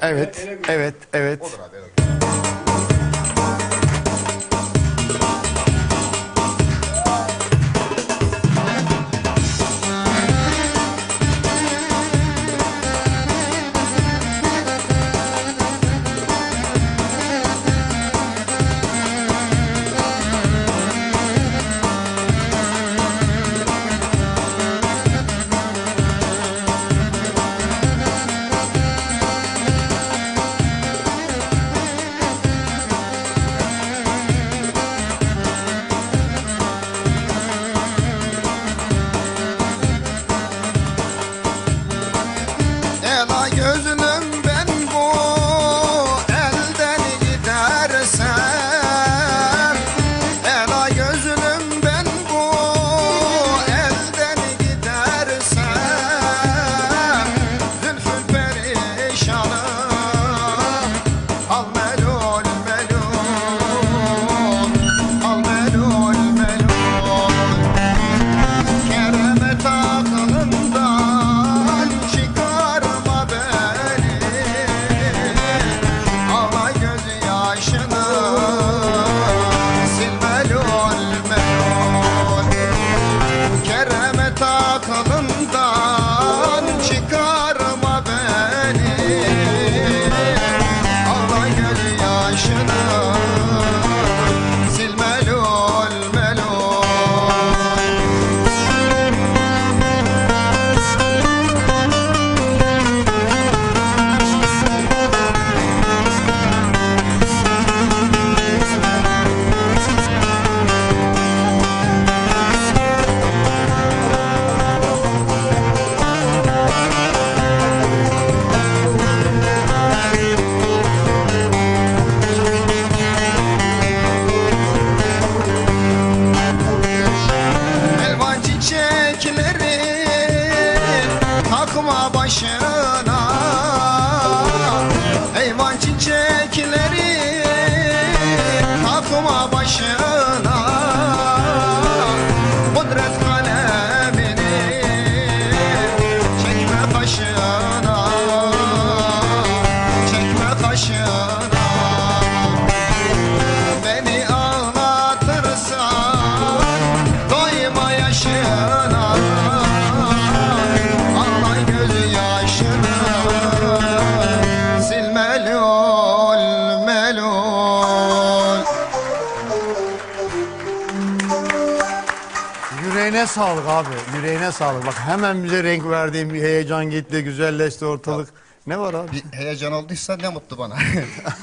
Evet, evet, evet. Keremet aklından takma başına Yüreğine sağlık abi, yüreğine sağlık. Bak hemen bize renk verdiğin bir heyecan gitti, güzelleşti ortalık. Ne var abi? Bir heyecan olduysa ne mutlu bana